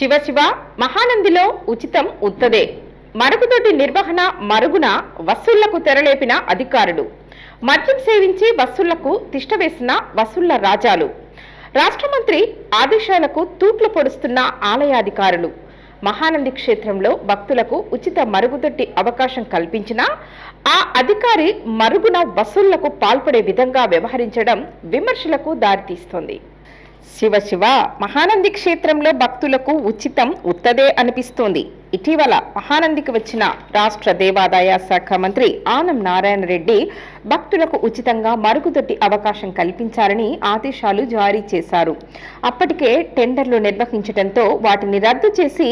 శివ శివ మహానందిలో ఉచితం ఉత్తదే మరుగుదొడ్డి నిర్వహణ మరుగున వసూళ్ళకు తెరలేపిన అధికారులు. మద్యం సేవించి వసూళ్ళకు తిష్టవేసిన వసూళ్ళ రాజాలు. రాష్ట్ర మంత్రి ఆదేశాలకు తూట్లు పొడుస్తున్న ఆలయాధికారులు. మహానంది క్షేత్రంలో భక్తులకు ఉచిత మరుగుదొడ్డి అవకాశం కల్పించినా ఆ అధికారి మరుగున వసూళ్ళకు పాల్పడే విధంగా వ్యవహరించడం విమర్శలకు దారితీస్తోంది. శివ శివ మహానంది క్షేత్రంలో భక్తులకు ఉచితం ఉత్తదే అనిపిస్తోంది. ఇటీవల మహానందికి వచ్చిన రాష్ట్ర దేవాదాయ శాఖ మంత్రి ఆనం నారాయణ రెడ్డి భక్తులకు ఉచితంగా మరుగుదొడ్డి అవకాశం కల్పించాలని ఆదేశాలు జారీ చేశారు. అప్పటికే టెండర్లు నిర్వహించడంతో వాటిని రద్దు చేసి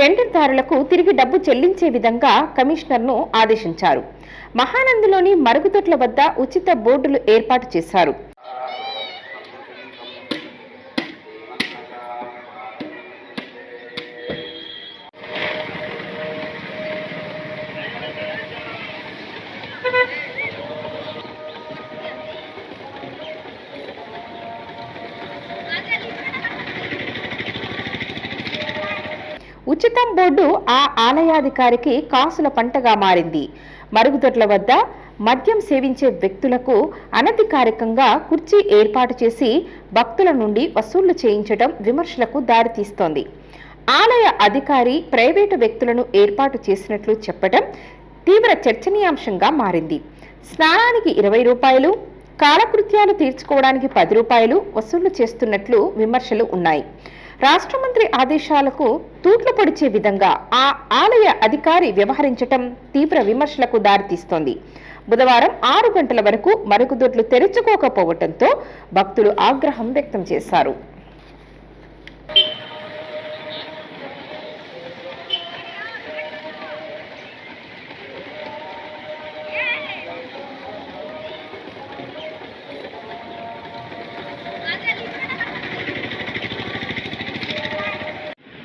టెండర్దారులకు తిరిగి డబ్బు చెల్లించే విధంగా కమిషనర్ను ఆదేశించారు. మహానందిలోని మరుగుదొడ్ల వద్ద ఉచిత బోర్డులు ఏర్పాటు చేశారు. ఉచితం బోర్డు ఆ ఆలయాధికారికి కాసుల పంటగా మారింది. మరుగుదొడ్ల వద్ద మద్యం సేవించే వ్యక్తులకు అనధికారికంగా కుర్చీ ఏర్పాటు చేసి భక్తుల నుండి వసూళ్ళు చేయించడం విమర్శలకు దారితీస్తోంది. ఆలయ అధికారి ప్రైవేటు వ్యక్తులను ఏర్పాటు చేసినట్లు చెప్పడం తీవ్ర చర్చనీయాంశంగా మారింది. స్నానానికి ఇరవై రూపాయలు కాలకృత్యాలు తీర్చుకోవడానికి పది రూపాయలు వసూళ్ళు చేస్తున్నట్లు విమర్శలు ఉన్నాయి. రాష్ట్ర మంత్రి ఆదేశాలకు తూట్లు పొడిచే విధంగా ఆ ఆలయ అధికారి వ్యవహరించటం తీవ్ర విమర్శలకు దారితీస్తోంది. బుధవారం ఆరు గంటల వరకు మరుగుదొడ్లు తెరుచుకోకపోవడంతో భక్తులు ఆగ్రహం వ్యక్తం చేశారు.